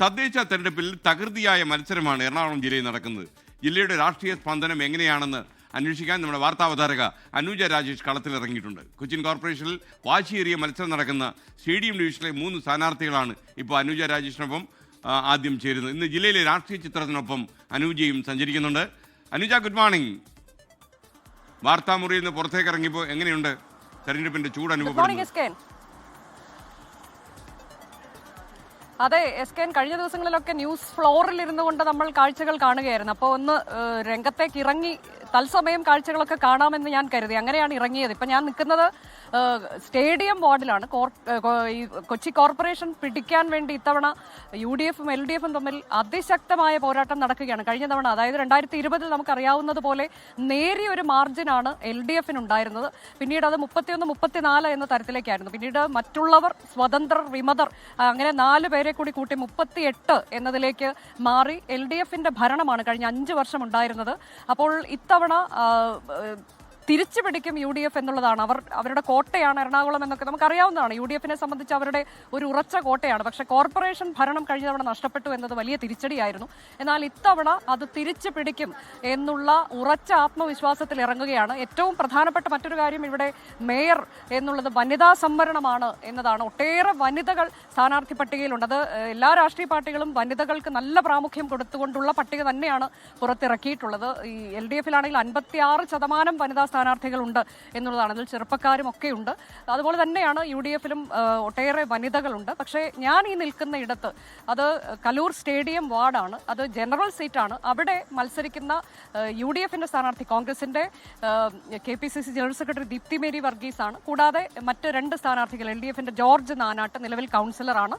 തദ്ദേശ തെരഞ്ഞെടുപ്പിൽ തകൃതിയായ മത്സരമാണ് എറണാകുളം ജില്ലയിൽ നടക്കുന്നത്. ജില്ലയുടെ രാഷ്ട്രീയ സ്പന്ദനം എങ്ങനെയാണെന്ന് അന്വേഷിക്കാൻ നമ്മുടെ വാർത്താവതാരക അനുജ രാജേഷ് കളത്തിലിറങ്ങിയിട്ടുണ്ട് കൊച്ചിൻ കോർപ്പറേഷനിൽ വാശിയേറിയ മത്സരം നടക്കുന്ന സ്റ്റേഡിയം ഡിവിഷനിലെ മൂന്ന് സ്ഥാനാർത്ഥികളാണ് ഇപ്പോൾ അനുജ രാജേഷിനൊപ്പം ആദ്യം ചേരുന്നത്. ഇന്ന് ജില്ലയിലെ രാഷ്ട്രീയ ചിത്രത്തിനൊപ്പം അനുജയും സഞ്ചരിക്കുന്നുണ്ട്. അനുജ ഗുഡ് മോർണിംഗ് വാർത്താമുറിയിൽ നിന്ന് പുറത്തേക്ക് ഇറങ്ങിയപ്പോൾ എങ്ങനെയുണ്ട്? തെരഞ്ഞെടുപ്പിന്റെ ചൂട് മോർണിംഗ് അതെ എസ് കെ കഴിഞ്ഞ ദിവസങ്ങളിലൊക്കെ ന്യൂസ് ഫ്ലോറിൽ ഇരുന്നു കൊണ്ട് നമ്മൾ കാഴ്ചകൾ കാണുകയായിരുന്നു. അപ്പോൾ ഒന്ന് രംഗത്തേക്ക് ഇറങ്ങി തത്സമയം കാഴ്ചകളൊക്കെ കാണാമെന്ന് ഞാൻ കരുതി. അങ്ങനെയാണ് ഇറങ്ങിയത്. ഇപ്പം ഞാൻ നിൽക്കുന്നത് സ്റ്റേഡിയം വാർഡിലാണ് ഈ കൊച്ചി കോർപ്പറേഷൻ പിടിക്കാൻ വേണ്ടി ഇത്തവണ യു ഡി എഫും എൽ ഡി എഫും തമ്മിൽ അതിശക്തമായ പോരാട്ടം നടക്കുകയാണ്. കഴിഞ്ഞ തവണ അതായത് രണ്ടായിരത്തി ഇരുപതിൽ നമുക്കറിയാവുന്നതുപോലെ നേരിയ ഒരു മാർജിനാണ് എൽ ഡി എഫിന് ഉണ്ടായിരുന്നത് പിന്നീട് അത് മുപ്പത്തിയൊന്ന് മുപ്പത്തിനാല് എന്ന തരത്തിലേക്കായിരുന്നു. പിന്നീട് മറ്റുള്ളവർ സ്വതന്ത്രർ വിമതർ അങ്ങനെ നാല് പേരെ കൂടി കൂട്ടി മുപ്പത്തിയെട്ട് എന്നതിലേക്ക് മാറി എൽ ഡി എഫിന്റെ ഭരണമാണ് കഴിഞ്ഞ അഞ്ച് വർഷം ഉണ്ടായിരുന്നത്. അപ്പോൾ ഇത്തവണ തിരിച്ചു പിടിക്കും യു ഡി എഫ് എന്നുള്ളതാണ്. അവർ അവരുടെ കോട്ടയാണ് എറണാകുളം എന്നൊക്കെ നമുക്കറിയാവുന്നതാണ്. യു ഡി എഫിനെ സംബന്ധിച്ച് അവരുടെ ഒരു ഉറച്ച കോട്ടയാണ്. പക്ഷെ കോർപ്പറേഷൻ ഭരണം കഴിഞ്ഞ തവണ നഷ്ടപ്പെട്ടു എന്നത് വലിയ തിരിച്ചടിയായിരുന്നു. എന്നാൽ ഇത്തവണ അത് തിരിച്ചു പിടിക്കും എന്നുള്ള ഉറച്ച ആത്മവിശ്വാസത്തിൽ ഇറങ്ങുകയാണ്. ഏറ്റവും പ്രധാനപ്പെട്ട മറ്റൊരു കാര്യം ഇവിടെ മേയർ എന്നുള്ളത് വനിതാ സംവരണമാണ് എന്നതാണ്. ഒട്ടേറെ വനിതകൾ സ്ഥാനാർത്ഥി പട്ടികയിലുണ്ട്. അത് എല്ലാ രാഷ്ട്രീയ പാർട്ടികളും വനിതകൾക്ക് നല്ല പ്രാമുഖ്യം കൊടുത്തുകൊണ്ടുള്ള പട്ടിക തന്നെയാണ് പുറത്തിറക്കിയിട്ടുള്ളത്. ഈ എൽ ഡി എഫിലാണെങ്കിൽ അൻപത്തി ആറ് ശതമാനം വനിതാ സ്ഥാനാർത്ഥികളുണ്ട് എന്നുള്ളതാണ്. അതിൽ ചെറുപ്പക്കാരും ഒക്കെ ഉണ്ട് അതുപോലെ തന്നെയാണ് യു ഡി എഫിലും ഒട്ടേറെ വനിതകളുണ്ട്. പക്ഷേ ഞാൻ ഈ നിൽക്കുന്ന ഇടത്ത് അത് കലൂർ സ്റ്റേഡിയം വാർഡാണ്. അത് ജനറൽ സീറ്റാണ്. അവിടെ മത്സരിക്കുന്ന യു ഡി എഫിന്റെ സ്ഥാനാർത്ഥി കോൺഗ്രസിന്റെ K P C C general secretary Deepti Mary Varghese ആണ് കൂടാതെ മറ്റ് രണ്ട് സ്ഥാനാർത്ഥികൾ എൽ ഡി എഫിന്റെ ജോർജ് നാനാട്ട് നിലവിൽ കൗൺസിലറാണ്.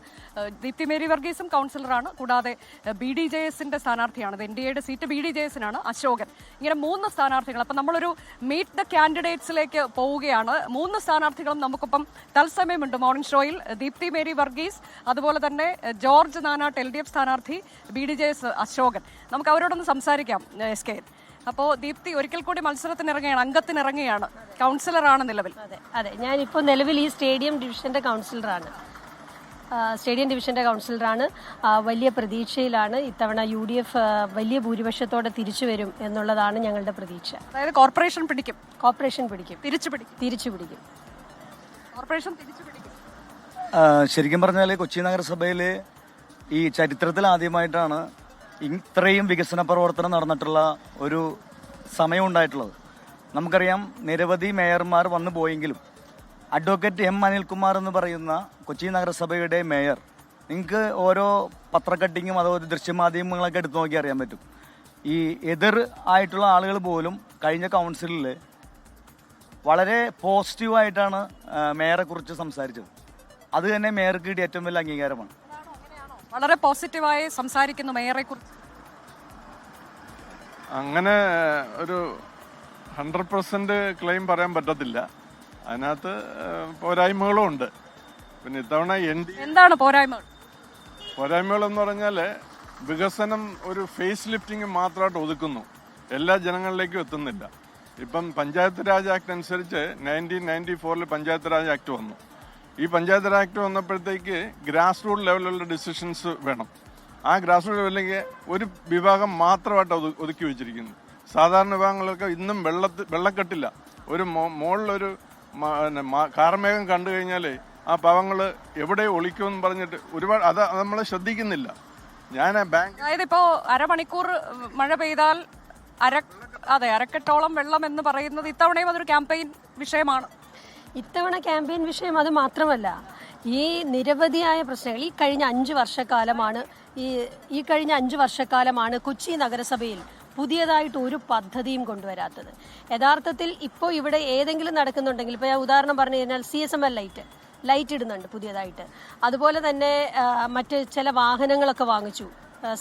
ദീപ്തി മേരി വർഗീസും കൗൺസിലറാണ്. കൂടാതെ ബി ഡി ജെ എസിന്റെ സ്ഥാനാർത്ഥിയാണ്. എൻ ഡി എയുടെ സീറ്റ് ബി ഡി ജെ എസിനാണ്. അശോകൻ. ഇങ്ങനെ മൂന്ന് സ്ഥാനാർത്ഥികൾ. അപ്പം നമ്മളൊരു മീറ്റ് ദ കാൻഡിഡേറ്റ്സിലേക്ക് പോവുകയാണ്. മൂന്ന് സ്ഥാനാർത്ഥികളും നമുക്കിപ്പം തത്സമയമുണ്ട്. മോർണിംഗ് ഷോയിൽ ദീപ്തി മേരി വർഗീസ് അതുപോലെ തന്നെ George Nanattu L D F സ്ഥാനാർത്ഥി B D J S Ashokan. നമുക്ക് അവരോടൊന്ന് സംസാരിക്കാം എസ് കെ. അപ്പോൾ ദീപ്തി ഒരിക്കൽ കൂടി മത്സരത്തിന് ഇറങ്ങുകയാണ് അംഗത്തിന് ഇറങ്ങുകയാണ് കൗൺസിലറാണ് നിലവിൽ. അതെ അതെ. ഞാനിപ്പോൾ നിലവിൽ ഈ സ്റ്റേഡിയം ഡിവിഷന്റെ കൗൺസിലറാണ്. സ്റ്റേഡിയം ഡിവിഷന്റെ കൗൺസിലറാണ്. വലിയ പ്രതീക്ഷയിലാണ് ഇത്തവണ യു ഡി എഫ് വലിയ ഭൂരിപക്ഷത്തോടെ തിരിച്ചു വരും എന്നുള്ളതാണ് ഞങ്ങളുടെ പ്രതീക്ഷ. അതായത് കോർപ്പറേഷൻ പിടിക്കും. കോർപ്പറേഷൻ പിടിക്കും. തിരിച്ചു പിടിക്കും. തിരിച്ചു പിടിക്കും. കോർപ്പറേഷൻ തിരിച്ചു പിടിക്കും. ശരിക്കും പറഞ്ഞാൽ കൊച്ചി നഗരസഭയിൽ ഈ ചരിത്രത്തിൽ ആദ്യമായിട്ടാണ് ഇത്രയും വികസന പ്രവർത്തനം നടന്നിട്ടുള്ള ഒരു സമയം ഉണ്ടായിട്ടുള്ളത്. നമുക്കറിയാം നിരവധി മേയർമാർ വന്നു പോയെങ്കിലും അഡ്വക്കേറ്റ് എം അനിൽകുമാർ എന്ന് പറയുന്ന കൊച്ചി നഗരസഭയുടെ മേയർ. നിങ്ങൾക്ക് ഓരോ പത്രക്കട്ടിങ്ങും അതുപോലെ ദൃശ്യമാധ്യമങ്ങളൊക്കെ എടുത്തു നോക്കി അറിയാൻ പറ്റും. ഈ എതിർ ആയിട്ടുള്ള ആളുകൾ പോലും കഴിഞ്ഞ കൗൺസിലിൽ വളരെ പോസിറ്റീവായിട്ടാണ് മേയറെ കുറിച്ച് സംസാരിച്ചത്. അത് തന്നെ മേയർക്ക് കിട്ടിയ ഏറ്റവും വലിയ അംഗീകാരമാണ്. വളരെ പോസിറ്റീവായി സംസാരിക്കുന്നു മേയറെ കുറിച്ച് അങ്ങനെ ഒരു ഹൺഡ്രഡ് പെർസെന്റ് ക്ലെയിം പറയാൻ പറ്റത്തില്ല. അതിനകത്ത് പോരായ്മകളും ഉണ്ട് പിന്നെ ഇത്തവണ എൻ ഡി എന്താണ് പോരായ്മകൾ? പോരായ്മകൾ എന്ന് പറഞ്ഞാൽ വികസനം ഒരു ഫേസ് ലിഫ്റ്റിംഗ് മാത്രമായിട്ട് ഒതുക്കുന്നു. എല്ലാ ജനങ്ങളിലേക്കും എത്തുന്നില്ല. ഇപ്പം പഞ്ചായത്ത് രാജ് ആക്ട് അനുസരിച്ച് നയന്റീൻ നയന്റി ഫോറിൽ പഞ്ചായത്ത് രാജ് ആക്ട് വന്നു. ഈ പഞ്ചായത്ത് രാജ് ആക്ട് വന്നപ്പോഴത്തേക്ക് ഗ്രാസ് റൂട്ട് ലെവലിലുള്ള ഡിസിഷൻസ് വേണം. ആ ഗ്രാസ് റൂട്ട് ലെവലിലേക്ക് ഒരു വിഭാഗം മാത്രമായിട്ട് ഒതു- ഒതുക്കി വെച്ചിരിക്കുന്നു. സാധാരണ വിഭാഗങ്ങൾക്ക് ഇന്നും വെള്ളത്തിൽ വെള്ളക്കെട്ടില്ല. ഒരു മോ- മുകളിലൊരു കാർമേഘം കണ്ടു കഴിഞ്ഞാലേ ആ പാവങ്ങൾ എവിടെ ഒളിക്കുമെന്ന് പറഞ്ഞിട്ട് ഒരുപാട് അത് നമ്മൾ ശ്രദ്ധിക്കുന്നില്ല. ഞാൻ ബാങ്ക് അതായത് ഇപ്പോ അരമണിക്കൂർ മഴ പെയ്താൽ അര അതെ അരക്കെട്ടോളം വെള്ളം എന്ന് പറയുന്നത് ഇത്തവണയും അതൊരു ക്യാമ്പയിൻ വിഷയമാണ്. ഇത്തവണ ക്യാമ്പയിൻ വിഷയം അത് മാത്രമല്ല ഈ നിരവധിയായ പ്രശ്നങ്ങൾ ഈ കഴിഞ്ഞ അഞ്ച് വർഷക്കാലമാണ് ഈ ഈ കഴിഞ്ഞ അഞ്ച് വർഷക്കാലമാണ് കൊച്ചി നഗരസഭയിൽ പുതിയതായിട്ട് ഒരു പദ്ധതിയും കൊണ്ടുവരാത്തത്. യഥാർത്ഥത്തിൽ ഇപ്പോൾ ഇവിടെ ഏതെങ്കിലും നടക്കുന്നുണ്ടെങ്കിൽ ഇപ്പോൾ ഞാൻ ഉദാഹരണം പറഞ്ഞു കഴിഞ്ഞാൽ C S M L light light ഇടുന്നുണ്ട് പുതിയതായിട്ട്. അതുപോലെ തന്നെ മറ്റ് ചില വാഹനങ്ങളൊക്കെ വാങ്ങിച്ചു.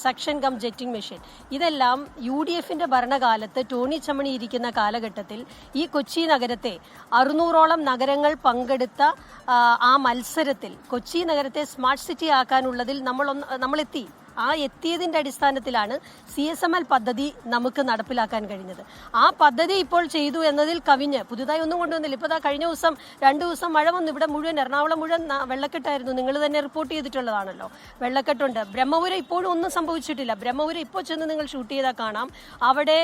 സക്ഷൻ കം ജെറ്റിംഗ് മെഷീൻ ഇതെല്ലാം യു ഡി എഫിന്റെ ഭരണകാലത്ത് ടോണി ചമ്മണി ഇരിക്കുന്ന കാലഘട്ടത്തിൽ ഈ കൊച്ചി നഗരത്തെ അറുന്നൂറോളം നഗരങ്ങൾ പങ്കെടുത്ത ആ, മത്സരത്തിൽ കൊച്ചി നഗരത്തെ സ്മാർട്ട് സിറ്റി ആക്കാനുള്ളതിൽ നമ്മൾ നമ്മളെത്തി. ആ എത്തിയതിന്റെ അടിസ്ഥാനത്തിലാണ് സി എസ് എം എൽ പദ്ധതി നമുക്ക് നടപ്പിലാക്കാൻ കഴിഞ്ഞത്. ആ പദ്ധതി ഇപ്പോൾ ചെയ്തു എന്നതിൽ കവിഞ്ഞ് പുതുതായി ഒന്നും കൊണ്ടുവന്നില്ല. ഇപ്പോൾ കഴിഞ്ഞ ദിവസം രണ്ട് ദിവസം മഴ വന്നു. ഇവിടെ മുഴുവൻ എറണാകുളം മുഴുവൻ വെള്ളക്കെട്ടായിരുന്നു. നിങ്ങൾ തന്നെ റിപ്പോർട്ട് ചെയ്തിട്ടുള്ളതാണല്ലോ. വെള്ളക്കെട്ടുണ്ട്. ബ്രഹ്മപുരം ഇപ്പോഴും ഒന്നും സംഭവിച്ചിട്ടില്ല. ബ്രഹ്മപുരം ഇപ്പോൾ ചെന്ന് നിങ്ങൾ ഷൂട്ട് ചെയ്താൽ കാണാം. അവിടെ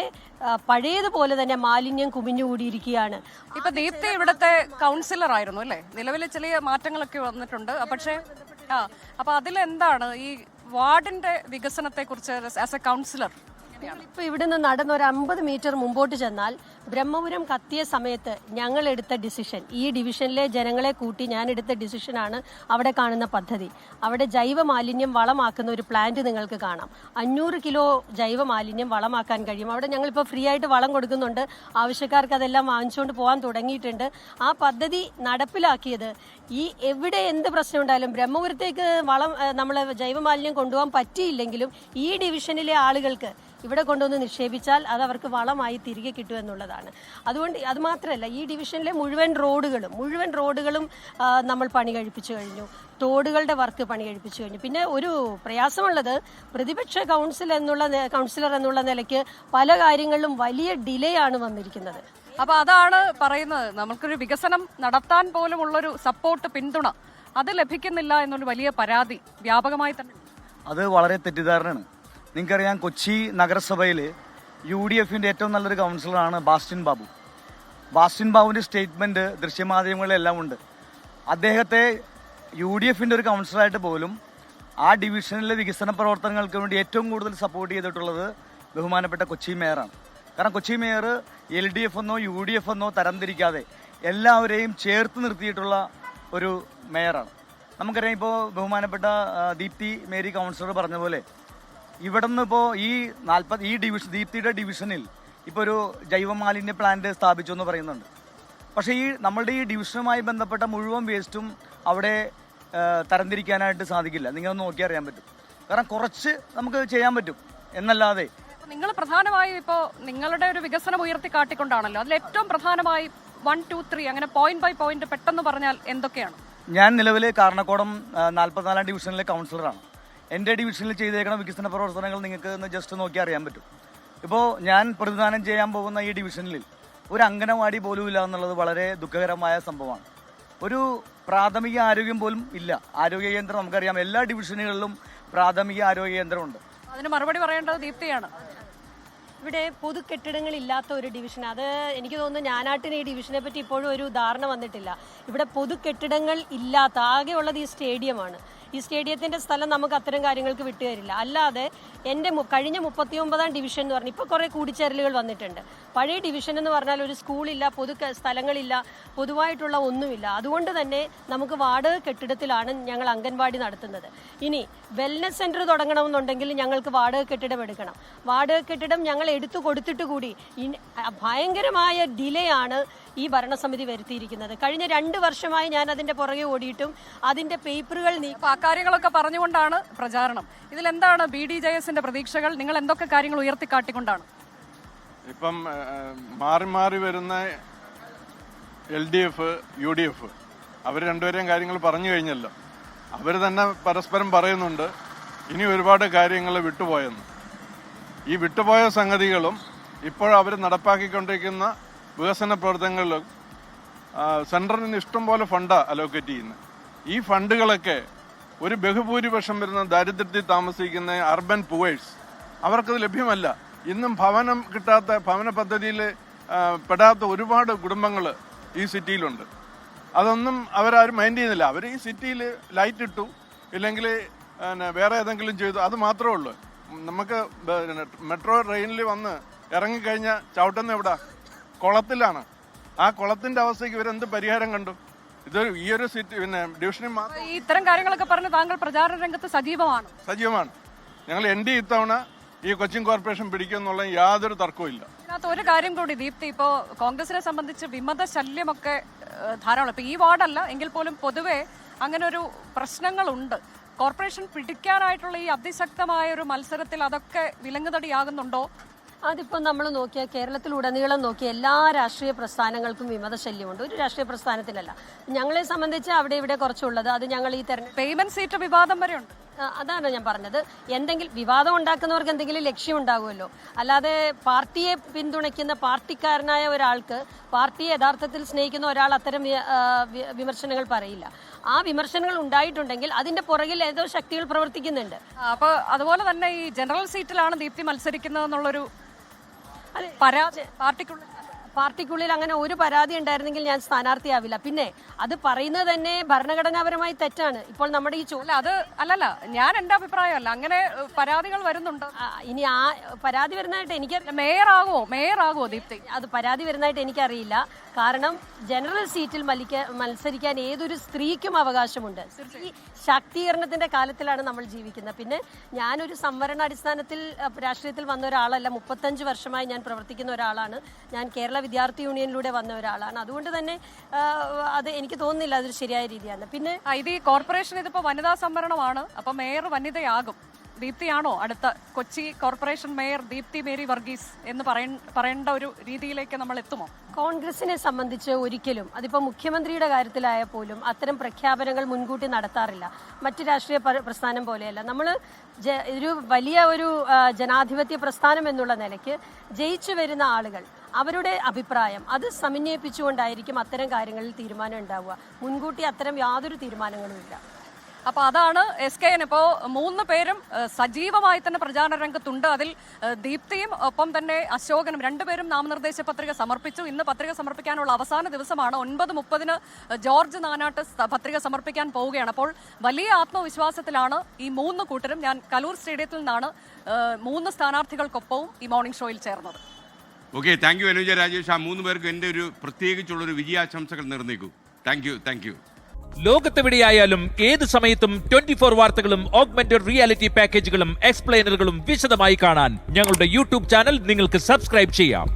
പഴയതുപോലെ തന്നെ മാലിന്യം കുമിഞ്ഞുകൂടിയിരിക്കുകയാണ്. ഇപ്പൊ ദീപ്തി ഇവിടുത്തെ കൗൺസിലർ ആയിരുന്നു അല്ലേ? നിലവിലെ ചെറിയ മാറ്റങ്ങളൊക്കെ വന്നിട്ടുണ്ട്. പക്ഷേ ആ അപ്പൊ അതിലെന്താണ് ഈ വാർഡിന്റെ വികസനത്തെ കുറിച്ച് ആസ് എ കൗൺസിലർ ഇപ്പൊ ഇവിടുന്ന് നടന്ന് ഒരു അമ്പത് മീറ്റർ മുമ്പോട്ട് ചെന്നാൽ ബ്രഹ്മപുരം കത്തിയ സമയത്ത് ഞങ്ങൾ എടുത്ത ഡിസിഷൻ ഈ ഡിവിഷനിലെ ജനങ്ങളെ കൂട്ടി ഞാൻ എടുത്ത ഡിസിഷനാണ് അവിടെ കാണുന്ന പദ്ധതി. അവിടെ ജൈവ മാലിന്യം വളമാക്കുന്ന ഒരു പ്ലാന്റ് നിങ്ങൾക്ക് കാണാം. അഞ്ഞൂറ് കിലോ ജൈവ മാലിന്യം വളമാക്കാൻ കഴിയും. അവിടെ ഞങ്ങളിപ്പോൾ ഫ്രീ ആയിട്ട് വളം കൊടുക്കുന്നുണ്ട്. ആവശ്യക്കാർക്ക് അതെല്ലാം വാങ്ങിച്ചുകൊണ്ട് പോകാൻ തുടങ്ങിയിട്ടുണ്ട്. ആ പദ്ധതി നടപ്പിലാക്കിയത് ഈ എവിടെ എന്ത് പ്രശ്നം ഉണ്ടായാലും ബ്രഹ്മപുരത്തേക്ക് വളം നമ്മൾ ജൈവ മാലിന്യം കൊണ്ടുപോകാൻ പറ്റിയില്ലെങ്കിലും ഈ ഡിവിഷനിലെ ആളുകൾക്ക് ഇവിടെ കൊണ്ടുവന്ന് നിക്ഷേപിച്ചാൽ അത് അവർക്ക് വളമായി തിരികെ കിട്ടും എന്നുള്ളതാണ്. അതുകൊണ്ട് അത് മാത്രമല്ല ഈ ഡിവിഷനിലെ മുഴുവൻ റോഡുകളും മുഴുവൻ റോഡുകളും നമ്മൾ പണി കഴിപ്പിച്ചു കഴിഞ്ഞു. തോടുകളുടെ വർക്ക് പണി കഴിപ്പിച്ചു കഴിഞ്ഞു. പിന്നെ ഒരു പ്രയാസമുള്ളത് പ്രതിപക്ഷ കൗൺസിൽ എന്നുള്ള കൗൺസിലർ എന്നുള്ള നിലയ്ക്ക് പല കാര്യങ്ങളിലും വലിയ ഡിലേ ആണ് വന്നിരിക്കുന്നത്. അപ്പൊ അതാണ് പറയുന്നത്. നമുക്കൊരു വികസനം നടത്താൻ പോലുമുള്ളൊരു സപ്പോർട്ട് പിന്തുണ അത് ലഭിക്കുന്നില്ല എന്നൊരു വലിയ പരാതി വ്യാപകമായി തന്നെ. അത് വളരെ തെറ്റിദ്ധാരണയാണ്. നിങ്ങൾക്കറിയാം കൊച്ചി നഗരസഭയിൽ യു ഡി എഫിന്റെ ഏറ്റവും നല്ലൊരു കൗൺസിലറാണ് ബാസ്റ്റിൻ ബാബു. ബാസ്റ്റിൻ ബാബുവിന്റെ സ്റ്റേറ്റ്മെന്റ് ദൃശ്യമാധ്യമങ്ങളിലെല്ലാം ഉണ്ട്. അദ്ദേഹത്തെ യു ഡി എഫിന്റെ ഒരു കൗൺസിലറായിട്ട് പോലും ആ ഡിവിഷനിലെ വികസന പ്രവർത്തനങ്ങൾക്ക് വേണ്ടി ഏറ്റവും കൂടുതൽ സപ്പോർട്ട് ചെയ്തിട്ടുള്ളത് ബഹുമാനപ്പെട്ട കൊച്ചി മേയറാണ്. കാരണം Kochi mayor L D F എന്നോ യു ഡി എഫ് എന്നോ തരംതിരിക്കാതെ എല്ലാവരെയും ചേർത്ത് നിർത്തിയിട്ടുള്ള ഒരു മേയറാണ്. നമുക്കറിയാം ഇപ്പോൾ ബഹുമാനപ്പെട്ട ദീപ്തി മേരി കൗൺസിലർ പറഞ്ഞ പോലെ ഇവിടെ നിന്ന് ഇപ്പോൾ ഈ നാൽപ്പത് ഈ ഡിവിഷൻ ദീപ്തിയുടെ ഡിവിഷനിൽ ഇപ്പോൾ ഒരു ജൈവമാലിന്യ പ്ലാന്റ് സ്ഥാപിച്ചു എന്ന് പറയുന്നുണ്ട്. പക്ഷേ ഈ നമ്മളുടെ ഈ ഡിവിഷനുമായി ബന്ധപ്പെട്ട മുഴുവൻ വേസ്റ്റും അവിടെ തരംതിരിക്കാനായിട്ട് സാധിക്കില്ല. നിങ്ങൾ നോക്കി അറിയാൻ പറ്റും. കാരണം കുറച്ച് നമുക്ക് ചെയ്യാൻ പറ്റും. എന്നല്ലാതെ നിങ്ങൾ പ്രധാനമായും ഇപ്പോൾ നിങ്ങളുടെ ഒരു വികസനം ഉയർത്തി കാട്ടിക്കൊണ്ടാണല്ലോ. അതിൽ ഏറ്റവും പ്രധാനമായി വൺ ടു ത്രീ അങ്ങനെ പോയിന്റ് ബൈ പോയിന്റ് പെട്ടെന്ന് പറഞ്ഞാൽ എന്തൊക്കെയാണ്? ഞാൻ നിലവിൽ കാരണക്കോടം നാൽപ്പത്തിനാലാം ഡിവിഷനിലെ കൗൺസിലറാണ് എന്റെ ഡിവിഷനിൽ ചെയ്തേക്കുന്ന വികസന പ്രവർത്തനങ്ങൾ നിങ്ങൾക്ക് ഒന്ന് ജസ്റ്റ് നോക്കി അറിയാൻ പറ്റും. ഇപ്പോൾ ഞാൻ പ്രതിദാനം ചെയ്യാൻ പോകുന്ന ഈ ഡിവിഷനിൽ ഒരു അംഗനവാടി പോലും ഇല്ല എന്നുള്ളത് വളരെ ദുഃഖകരമായ സംഭവമാണ്. ഒരു പ്രാഥമിക ആരോഗ്യം പോലും ഇല്ല. ആരോഗ്യ കേന്ദ്രം നമുക്കറിയാം. എല്ലാ ഡിവിഷനുകളിലും പ്രാഥമിക ആരോഗ്യ കേന്ദ്രമുണ്ട്. അതിന് മറുപടി പറയേണ്ടത് ദീപ്തിയാണ്. ഇവിടെ പൊതു കെട്ടിടങ്ങൾ ഇല്ലാത്ത ഒരു ഡിവിഷൻ അത് എനിക്ക് തോന്നുന്നു ഞാനാട്ടിന് ഈ ഡിവിഷനെ പറ്റി ഇപ്പോഴും ഒരു ധാരണ വന്നിട്ടില്ല. ഇവിടെ പൊതു കെട്ടിടങ്ങൾ ഇല്ലാത്ത ആകെയുള്ളത് ഈ സ്റ്റേഡിയമാണ് ഈ സ്റ്റേഡിയത്തിന്റെ സ്ഥലം നമുക്ക് അത്തരം കാര്യങ്ങൾക്ക് വിട്ടുതരില്ല അല്ലാതെ എന്റെ കഴിഞ്ഞ മുപ്പത്തി ഒമ്പതാം ഡിവിഷൻ എന്ന് പറഞ്ഞാൽ ഇപ്പോൾ കുറേ കൂടിച്ചേരലുകൾ വന്നിട്ടുണ്ട്. പഴയ ഡിവിഷൻ എന്ന് പറഞ്ഞാൽ ഒരു സ്കൂളില്ല പൊതു സ്ഥലങ്ങളില്ല പൊതുവായിട്ടുള്ള ഒന്നുമില്ല. അതുകൊണ്ട് തന്നെ നമുക്ക് വാർഡ് കെട്ടിടത്തിലാണ് ഞങ്ങൾ അംഗൻവാടി നടത്തുന്നത്. ഇനി വെൽനസ് സെന്റർ തുടങ്ങണമെന്നുണ്ടെങ്കിൽ ഞങ്ങൾക്ക് വാർഡ് കെട്ടിടം എടുക്കണം. വാർഡ് കെട്ടിടം ഞങ്ങൾ എടുത്തു കൊടുത്തിട്ട് കൂടി ഭയങ്കരമായ ഡിലേ ആണ് ഈ ഭരണസമിതി വരുത്തിയിരിക്കുന്നത്. കഴിഞ്ഞ രണ്ട് വർഷമായി ഞാൻ അതിന്റെ പുറകെ ഓടിയിട്ടും അതിന്റെ പേപ്പറുകൾ നീ അപ്പൊ അക്കാര്യങ്ങളൊക്കെ പറഞ്ഞുകൊണ്ടാണ് പ്രചാരണം. ഇതിലെന്താണ് ബി ഡി ജെ എസിന്റെ പ്രതീക്ഷകൾ? നിങ്ങൾ എന്തൊക്കെ കാര്യങ്ങൾ ഉയർത്തി കാട്ടിക്കൊണ്ടാണ് ഇപ്പം മാറി മാറി വരുന്ന L D F U D F അവർ രണ്ടുപേരെയും കാര്യങ്ങൾ പറഞ്ഞു കഴിഞ്ഞല്ലോ. അവർ തന്നെ പരസ്പരം പറയുന്നുണ്ട് ഇനി ഒരുപാട് കാര്യങ്ങൾ വിട്ടുപോയെന്ന്. ഈ വിട്ടുപോയ സംഗതികളും ഇപ്പോൾ അവർ നടപ്പാക്കിക്കൊണ്ടിരിക്കുന്ന വികസന പ്രവർത്തനങ്ങളിലും സെൻട്രലിന് ഇഷ്ടം ഇഷ്ടംപോലെ ഫണ്ട് അലോക്കേറ്റ് ചെയ്യുന്നത് ഈ ഫണ്ടുകളൊക്കെ ഒരു ബഹുഭൂരിപക്ഷം വരുന്ന ദാരിദ്ര്യത്തിൽ താമസിക്കുന്ന അർബൻ പുവേഴ്സ് അവർക്കത് ലഭ്യമല്ല. ഇന്നും ഭവനം കിട്ടാത്ത ഭവന പദ്ധതിയിൽ പെടാത്ത ഒരുപാട് കുടുംബങ്ങൾ ഈ സിറ്റിയിലുണ്ട് അതൊന്നും അവരാരും മൈൻഡ് ചെയ്യുന്നില്ല. അവർ ഈ സിറ്റിയിൽ ലൈറ്റ് ഇട്ടു ഇല്ലെങ്കിൽ പിന്നെ വേറെ ഏതെങ്കിലും ചെയ്തു അത് മാത്രമേ ഉള്ളൂ. നമുക്ക് മെട്രോ ട്രെയിനിൽ വന്ന് ഇറങ്ങിക്കഴിഞ്ഞാൽ ചവിട്ടുന്ന എവിടാ? കുളത്തിലാണ്. ആ കുളത്തിന്റെ അവസ്ഥയ്ക്ക് ഇവരെന്ത് പരിഹാരം കണ്ടു? ഇതൊരു ഈ ഒരു സിറ്റി പിന്നെ ഡിവിഷനിൽ മാത്രം ഈ ഇത്തരം കാര്യങ്ങളൊക്കെ പറഞ്ഞ് താങ്കൾ പ്രചാരണ രംഗത്ത് സജീവമാണ്. സജീവമാണ്. ഞങ്ങൾ എൻ ഡി ഇത്തവണ ഈ കൊച്ചിൻ കോർപ്പറേഷൻ പിടിക്കുമെന്നുള്ള യാതൊരു തർക്കവും ഇല്ല. ഇതിനകത്ത് ഒരു കാര്യം കൂടി ദീപ്തി ഇപ്പോ കോൺഗ്രസിനെ സംബന്ധിച്ച് വിമത ശല്യമൊക്കെ ഏഹ്, ധാരാളം. ഇപ്പൊ ഈ വാർഡല്ല എങ്കിൽ പോലും പൊതുവെ അങ്ങനെ ഒരു പ്രശ്നങ്ങളുണ്ട്. കോർപ്പറേഷൻ പിടിക്കാനായിട്ടുള്ള ഈ അതിശക്തമായ ഒരു മത്സരത്തിൽ അതൊക്കെ വിലങ്ങുതടിയാകുന്നുണ്ടോ? അതിപ്പോൾ നമ്മൾ നോക്കിയാൽ കേരളത്തിലുടനീളം നോക്കിയ എല്ലാ രാഷ്ട്രീയ പ്രസ്ഥാനങ്ങൾക്കും വിമതശല്യമുണ്ട്. ഒരു രാഷ്ട്രീയ പ്രസ്ഥാനത്തിനല്ല ഞങ്ങളെ സംബന്ധിച്ച് അവിടെ ഇവിടെ കുറച്ചുള്ളത്. അത് ഞങ്ങൾ ഈ തെരഞ്ഞെടുപ്പ് പേയ്മെന്റ് സീറ്റ് വിവാദം വരെ ഉണ്ട് അതാണ് ഞാൻ പറഞ്ഞത്. എന്തെങ്കിലും വിവാദം ഉണ്ടാക്കുന്നവർക്ക് എന്തെങ്കിലും ലക്ഷ്യം ഉണ്ടാകുമല്ലോ അല്ലാതെ പാർട്ടിയെ പിന്തുണയ്ക്കുന്ന പാർട്ടിക്കാരനായ ഒരാൾക്ക് പാർട്ടിയെ യഥാർത്ഥത്തിൽ സ്നേഹിക്കുന്ന ഒരാൾ അത്തരം വിമർശനങ്ങൾ പറയില്ല. ആ വിമർശനങ്ങൾ ഉണ്ടായിട്ടുണ്ടെങ്കിൽ അതിന്റെ പുറകിൽ ഏതോ ശക്തികൾ പ്രവർത്തിക്കുന്നുണ്ട്. അപ്പോൾ അപ്പൊ അതുപോലെ തന്നെ ഈ ജനറൽ സീറ്റിലാണ് ദീപ്തി മത്സരിക്കുന്നതെന്നുള്ളൊരു പരാതി പാർട്ടിക്കുള്ളിൽ പാർട്ടിക്കുള്ളിൽ അങ്ങനെ ഒരു പരാതി ഉണ്ടായിരുന്നെങ്കിൽ ഞാൻ സ്ഥാനാർത്ഥിയാവില്ല. പിന്നെ അത് പറയുന്നത് തന്നെ ഭരണഘടനാപരമായി തെറ്റാണ്. ഇപ്പോൾ നമ്മുടെ ഈ ചോദ്യം അത് അല്ലല്ല. ഞാൻ എന്റെ അഭിപ്രായമല്ല. അങ്ങനെ പരാതികൾ വരുന്നുണ്ട്. ഇനി ആ പരാതി വരുന്നതായിട്ട് എനിക്ക് മേയർ ആകുമോ മേയർ ആകുമോ ദീപ്തി? അത് പരാതി വരുന്നതായിട്ട് എനിക്കറിയില്ല. കാരണം ജനറൽ സീറ്റിൽ മലിക്ക മത്സരിക്കാൻ ഏതൊരു സ്ത്രീക്കും അവകാശമുണ്ട്. ഈ ശാക്തീകരണത്തിന്റെ കാലത്തിലാണ് നമ്മൾ ജീവിക്കുന്നത്. പിന്നെ ഞാനൊരു സംവരണ അടിസ്ഥാനത്തിൽ രാഷ്ട്രീയത്തിൽ വന്ന ഒരാളല്ല. മുപ്പത്തഞ്ച് വർഷമായി ഞാൻ പ്രവർത്തിക്കുന്ന ഒരാളാണ്. ഞാൻ കേരള വിദ്യാർത്ഥി യൂണിയനിലൂടെ വന്ന ഒരാളാണ്. അതുകൊണ്ട് തന്നെ അത് എനിക്ക് തോന്നുന്നില്ല അതൊരു ശരിയായ രീതിയാണ്. പിന്നെ ഇത് ഈ കോർപ്പറേഷൻ ഇതിപ്പോ വനിതാ സംവരണമാണ്. അപ്പൊ മേയർ വനിതയാകും. ദീപ്തിയാണോ അടുത്ത Kochi corporation mayor Deepti Mary Varghese എന്ന് പറയ- പറയേണ്ട ഒരു രീതിയിലേക്ക് നമ്മൾ എത്തുമോ? കോൺഗ്രസിനെ സംബന്ധിച്ച് ഒരിക്കലും അതിപ്പോൾ മുഖ്യമന്ത്രിയുടെ കാര്യത്തിലായ പോലും അത്തരം പ്രഖ്യാപനങ്ങൾ മുൻകൂട്ടി നടത്താറില്ല. മറ്റ് രാഷ്ട്രീയ പ്രസ്ഥാനം പോലെയല്ല. നമ്മൾ ഒരു വലിയ ഒരു ജനാധിപത്യ പ്രസ്ഥാനം എന്നുള്ള നിലയ്ക്ക് ജയിച്ചു വരുന്ന ആളുകൾ അവരുടെ അഭിപ്രായം അത് സമന്വയിപ്പിച്ചുകൊണ്ടായിരിക്കും അത്തരം കാര്യങ്ങളിൽ തീരുമാനം ഉണ്ടാവുക. മുൻകൂട്ടി അത്തരം യാതൊരു തീരുമാനങ്ങളും ഇല്ല. അപ്പൊ അതാണ് എസ് കെ എൻ. ഇപ്പോ മൂന്ന് പേരും സജീവമായി തന്നെ പ്രചാരണ രംഗത്തുണ്ട്. അതിൽ ദീപ്തിയും ഒപ്പം തന്നെ അശോകനും രണ്ടുപേരും നാമനിർദ്ദേശ പത്രിക സമർപ്പിച്ചു. ഇന്ന് പത്രിക സമർപ്പിക്കാനുള്ള അവസാന ദിവസമാണ്. ഒൻപത് മുപ്പതിന് ജോർജ് നാനാട്ട് പത്രിക സമർപ്പിക്കാൻ പോവുകയാണ്. അപ്പോൾ വലിയ ആത്മവിശ്വാസത്തിലാണ് ഈ മൂന്ന് കൂട്ടരും. ഞാൻ കലൂർ സ്റ്റേഡിയത്തിൽ നിന്നാണ് മൂന്ന് സ്ഥാനാർത്ഥികൾക്കൊപ്പവും ഈ മോർണിംഗ് ഷോയിൽ ചേർന്നത്. Okay thank you Anuja Rajesh ആ മൂന്ന് പേർക്കും എന്റെ ഒരു പ്രത്യേകിച്ചുള്ളൊരു വിജയാശംസകൾ നിർണയിക്കൂ താങ്ക് യു താങ്ക് യു ലോകത്തെവിടെയായാലും ഏത് സമയത്തും ട്വന്റി ഫോർ വാർത്തകളും ഓഗ്മെന്റഡ് റിയാലിറ്റി പാക്കേജുകളും എക്സ്പ്ലെയിനറുകളും വിശദമായി കാണാൻ ഞങ്ങളുടെ യൂട്യൂബ് ചാനൽ നിങ്ങൾക്ക് സബ്സ്ക്രൈബ് ചെയ്യാം.